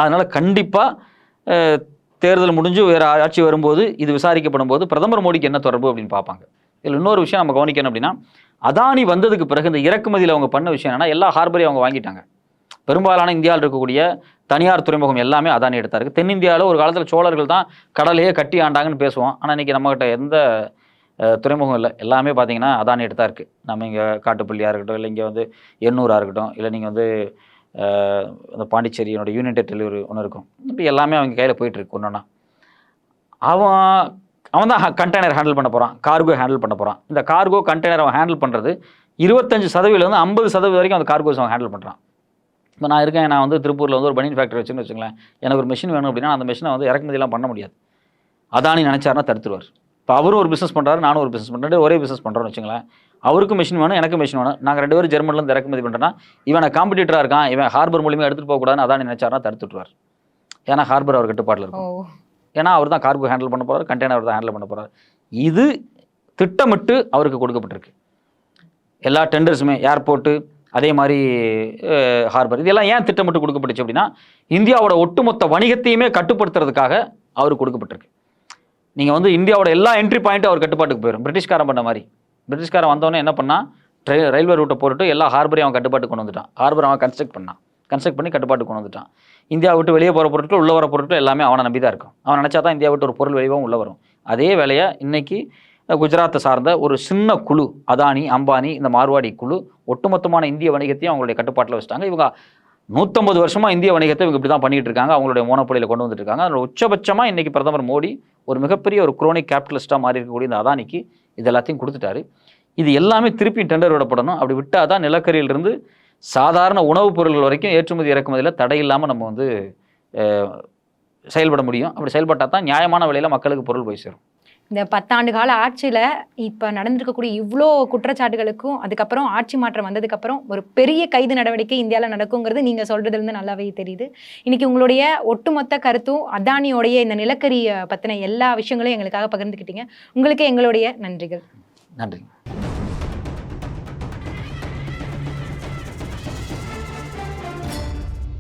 அதனால் கண்டிப்பாக தேர்தல் முடிஞ்சு வேறு ஆட்சி வரும்போது இது விசாரிக்கப்படும் போது பிரதமர் மோடிக்கு என்ன தொடர்பு அப்படின்னு பார்ப்பாங்க. இதில் இன்னொரு விஷயம் நம்ம கவனிக்கணும் அப்படின்னா அதானி வந்ததுக்கு பிறகு இந்த இறக்குமதியில் அவங்க பண்ண விஷயம் என்னென்னா எல்லா ஹார்பரையும் அவங்க வாங்கிட்டாங்க. பெரும்பாலான இந்தியாவில் இருக்கக்கூடிய தனியார் துறைமுகம் எல்லாமே அதானி எடுத்தாருக்கு தென்னிந்தியாவில் ஒரு காலத்தில் சோழர்கள் தான் கடலையே கட்டி ஆண்டாங்கன்னு பேசுவோம். ஆனால் இன்றைக்கி நம்மகிட்ட எந்த துறைமுகம் இல்லை. எல்லாமே பார்த்தீங்கன்னா அதானி எடுத்தா இருக்குது நம்ம இங்கே காட்டுப்பள்ளியாக இருக்கட்டும் இல்லை இங்கே வந்து எண்ணூராக இருக்கட்டும் இல்லை நீங்கள் வந்து அந்த பாண்டிச்சேரியோட யூனியன் டெரிட்டரி ஒன்று இருக்கும். இப்படி எல்லாமே அவங்க கையில் போயிட்டுருக்கு ஒன்றுன்னா அவன் அவன் தான் கண்டெய்னர் ஹேண்டில் பண்ண போகிறான் கார்கோ ஹேண்டில் பண்ண போகிறான் இந்த கார்கோ கண்டெய்னர் அவன் ஹேண்டில் பண்ணுறது இருபத்தஞ்சு சதவீதம் ஐம்பது சதவீதம் வரைக்கும் அந்த கார்கோஸ் அவன் ஹேண்டில் பண்ணுறான் இப்போ நான் இருக்கேன் நான் வந்து திருப்பூரில் வந்து ஒரு பனியன் ஃபேக்டரி வச்சுன்னு வச்சுங்களேன் எனக்கு ஒரு மிஷின் வேணும் அப்படின்னா அந்த மிஷினை வந்து இறக்குமதியெல்லாம் பண்ண முடியாது. அதானி நினச்சாருன்னா தடுத்துருவார். இப்போ அவரும் ஒரு பிஸ்னஸ் பண்ணுறாரு நானும் ஒரு பிஸ்னஸ் பண்ணுறேன் ஒரே பிஸ்னஸ் பண்ணுறோன்னு வச்சுங்களேன் அவருக்கும் மிஷின் வேணும் எனக்கு மிஷின் வேணும். நாங்கள் ரெண்டு பேரும் ஜெர்மன்லேருந்து இறக்குமதி பண்ணுறேன்னா இவன் காம்படிட்டராக இருக்கான் இவன் ஹார்பர் மூலியமாக எடுத்துகிட்டு போகக்கூடாதுன்னு அதானி நினச்சாருன்னா தடுத்துட்டுருவார் ஏன்னா ஹார்பர் அவர் கட்டுப்பாட்டில் இருக்கும். ஏன்னா அவர் தான் கார்கோ ஹேண்டில் பண்ண போகிறார் கண்டெய்னர் அவர் தான் ஹேண்டில் பண்ண போகிறார் இது திட்டமிட்டு அவருக்கு கொடுக்கப்பட்டிருக்கு. எல்லா டெண்டர்ஸுமே ஏர்போர்ட்டு அதே மாதிரி ஹார்பர் இதெல்லாம் ஏன் திட்டமிட்டு கொடுக்கப்பட்டுச்சு அப்படின்னா இந்தியாவோட ஒட்டுமொத்த வணிகத்தையுமே கட்டுப்படுத்துறதுக்காக அவருக்கு கொடுக்கப்பட்டிருக்கு. நீங்கள் வந்து இந்தியாவோட எல்லா என்ட்ரி பாயிண்ட்டும் அவர் கட்டுப்பாட்டுக்கு போயிடும் பிரிட்டிஷ்காரன் பண்ண மாதிரி. பிரிட்டிஷ்காரன் வந்தோடனே என்ன பண்ணால் ட்ரெ ரயில்வே ரூட்டை போட்டுட்டு எல்லா ஹார்பரையும் அவன் கட்டுப்பாட்டுக்கு கொண்டு வந்துட்டான். ஹார்பர் அவன் கன்ஸ்ட்ரக்ட் பண்ணான். கன்ஸ்ட்ரக்ட் பண்ணி கட்டுப்பாட்டுக்கு கொண்டு வந்துட்டான். இந்தியா விட்டு வெளியே போகிற பொருட்கள் உள்ள வர பொருட்கள் எல்லாமே அவனை நம்பி தான் இருக்கும். அவன் நினச்சா தான் இந்தியா விட்டு ஒரு பொருள் வெளியவும் உள்ள வரும். அதே வேலையை இன்றைக்கி குஜராத்தை சார்ந்த ஒரு சின்ன குழு அதானி அம்பானி இந்த மார்வாடி குழு ஒட்டுமொத்தமான இந்திய வணிகத்தையும் அவங்களுடைய கட்டுப்பாட்டில் வச்சுட்டாங்க. இவங்க நூற்றம்பது வருஷமாக இந்திய வணிகத்தை இவங்க இப்படி தான் பண்ணிகிட்டு இருக்காங்க. அவங்களுடைய மோனப்பொழியில் கொண்டு வந்துட்டு இருக்காங்க. அதில் உச்சபட்சமாக இன்றைக்கி பிரதமர் மோடி ஒரு மிகப்பெரிய ஒரு குரோனிக் கேபிட்டலிஸ்ட்டாக மாறி இருக்கக்கூடிய இந்த அதானிக்கு இது எல்லாத்தையும் கொடுத்துட்டாரு. இது எல்லாமே திருப்பி டெண்டர் விடப்படணும். அப்படி விட்டால் தான் நிலக்கரியிலிருந்து சாதாரண உணவுப் பொருள்கள் வரைக்கும் ஏற்றுமதி இறக்குமதியில் தடை இல்லாமல் நம்ம வந்து செயல்பட முடியும். அப்படி செயல்பட்டால் தான் நியாயமான விலையில் மக்களுக்கு பொருள் போய் சேரும். இந்த பத்தாண்டு கால ஆட்சியில் இப்போ நடந்திருக்கக்கூடிய இவ்வளோ குற்றச்சாட்டுகளுக்கும் அதுக்கப்புறம் ஆட்சி மாற்றம் வந்ததுக்கப்புறம் ஒரு பெரிய கைது நடவடிக்கை இந்தியாவில் நடக்குங்கிறது நீங்கள் சொல்கிறதுலேருந்து நல்லாவே தெரியுது. இன்னைக்கு உங்களுடைய ஒட்டுமொத்த கருத்தும் அதானியோடைய இந்த நிலக்கரி பற்றின எல்லா விஷயங்களையும் எங்களுக்காக பகிர்ந்துக்கிட்டீங்க. உங்களுக்கு எங்களுடைய நன்றிகள். நன்றி.